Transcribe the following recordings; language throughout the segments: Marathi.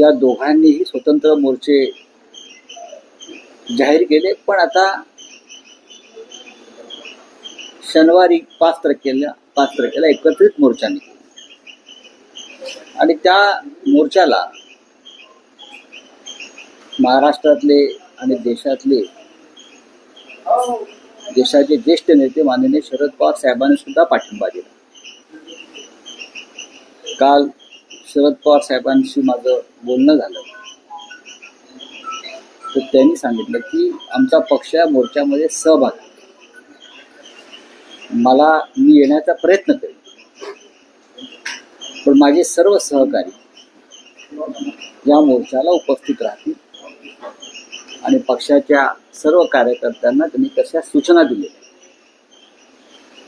या दोघांनीही स्वतंत्र मोर्चे जाहीर केले पण आता शनिवारी पाच तारखेला पाच तारखेला एकत्रित मोर्चा निघाला. आणि त्या मोर्चाला महाराष्ट्रातले आणि देशातले देशाचे ज्येष्ठ नेते माननीय शरद पवार साहेबांनी सुद्धा पाठिंबा दिला. काल शरद पवार साहेबांशी माझं बोलणं झालं. तर त्यांनी सांगितलं की आमचा पक्ष या मोर्चामध्ये सहभाग आहे. मला मी येण्याचा प्रयत्न करेन. पण माझे सर्व सहकारी या मोर्चाला उपस्थित राहतील. आणि पक्षाच्या सर्व कार्यकर्त्यांना त्यांनी कशा सूचना दिल्या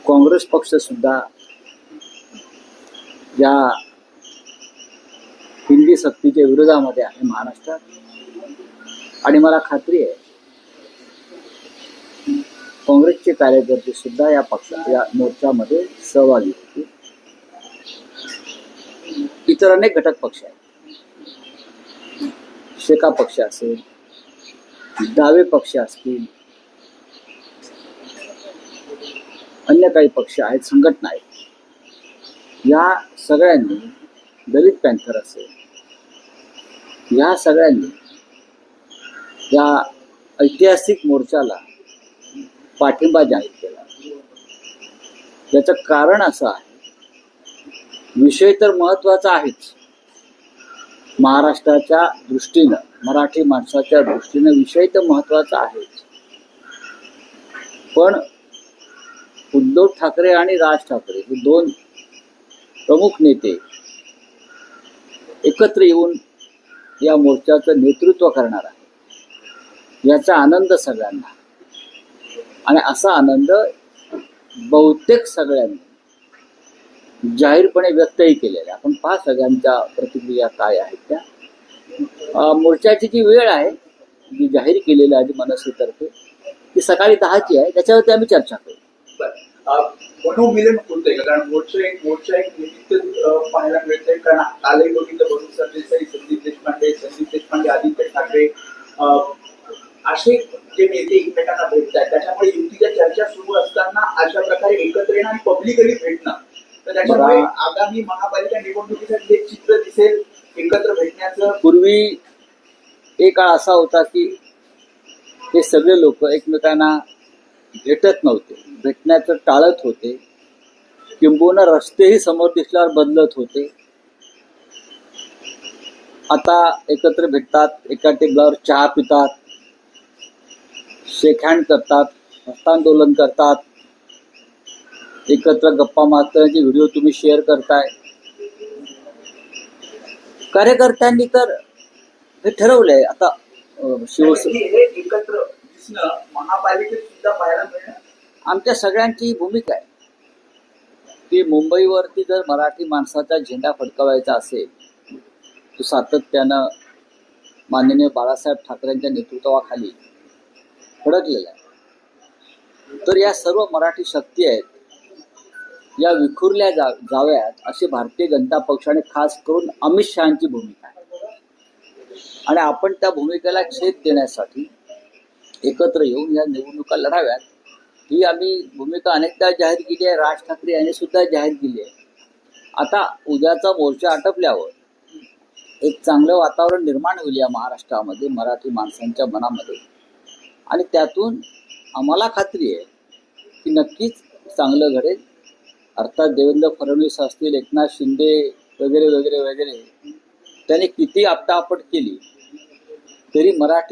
काँग्रेस पक्ष सुद्धा या हिंदी सक्तीच्या विरोधामध्ये आहे महाराष्ट्रात. आणि मला खात्री आहे काँग्रेसचे कार्यकर्ते सुद्धा या पक्षाच्या मोर्चामध्ये सहभागी होते इतर अनेक घटक पक्ष आहेत. शेका पक्ष असेल डावे पक्ष असतील अन्य काही पक्ष आहेत संघटना आहेत. या सगळ्यांनी दलित पॅन्थर असेल. या सगळ्यांनी या ऐतिहासिक मोर्चाला पाठिंबा जाहीर केला. त्याचं कारण असं आहे विषय तर महत्त्वाचा आहेच. महाराष्ट्राच्या दृष्टीनं मराठी माणसाच्या दृष्टीनं विषय तर महत्त्वाचा आहेच. पण उद्धव ठाकरे आणि राज ठाकरे हे दोन प्रमुख नेते एकत्र येऊन या मोर्चाचं नेतृत्व करणार आहे. याचा आनंद सगळ्यांना. आणि असा आनंद बहुतेक सगळ्यांनी जाहीरपणे व्यक्तही केलेला आहे. आपण पहा सगळ्यांच्या प्रतिक्रिया काय आहेत त्या. मोर्चाची जी वेळ आहे जी जाहीर केलेली आहे मनसेतर्फे ती सकाळी दहाची आहे. त्याच्यावरती आम्ही चर्चा करू. मनोमिलन होतंय का? कारण मोर्चा एक मोर्चा एक निमित्त पाहायला मिळतंय. कारण कालही बघितलं वरुण सरदेसाई संदीप देशपांडे संदीप देशपांडे आदित्य ठाकरे असे जे नेते एकमेकांना भेटत आहेत त्याच्यामुळे युतीच्या चर्चा सुरू असताना अशा प्रकारे एकत्र येणं आणि पब्लिकली भेटणं. तर त्याच्यामुळे. आगामी महापालिका निवडणुकीसाठी एक चित्र दिसेल एकत्र भेटण्याचं. पूर्वी एक काळ असा होता की हे सगळे लोक एकमेकांना भेटत नव्हते. भेटण्याचं टाळत होते. किंबहुना रस्तेही समोर दिसल्यावर बदलत होते. आता एकत्र भेटतात एका टेबलावर चहा पितात शेक हँड करतात हस्तांदोलन करतात. एकत्र गप्पा मारतानाचे व्हिडिओ तुम्ही शेअर करताय. कार्यकर्त्यांनी तर हे ठरवलंय. आता शिवसेना दिसणं महापालिकेत सुद्धा पाहायला मिळणं आमच्या सगळ्यांची ही भूमिका आहे. की मुंबईवरती जर मराठी माणसाचा झेंडा फडकवायचा असेल तो सातत्यानं माननीय बाळासाहेब ठाकरेंच्या नेतृत्वाखाली फडकलेला आहे. तर या सर्व मराठी शक्ती आहेत या विखुरल्या जा जाव्यात अशी भारतीय जनता पक्षाने खास करून अमित शहाची भूमिका आहे. आणि आपण त्या भूमिकेला छेद देण्यासाठी एकत्र येऊन या निवडणुका लढाव्यात. ही आम्ही भूमिका अनेकदा जाहीर केली आहे. राज ठाकरे यांनी सुद्धा जाहीर केली आहे. आता उद्याचा मोर्चा आटपल्यावर एक चांगलं वातावरण निर्माण होईल या महाराष्ट्रामध्ये मराठी माणसांच्या मनामध्ये. आणि त्यातून आम्हाला खात्री आहे की नक्कीच चांगलं घडेल. अर्थात देवेंद्र फडणवीस असतील एकनाथ शिंदे वगैरे वगैरे वगैरे त्याने किती आपटापट केली तरी मराठी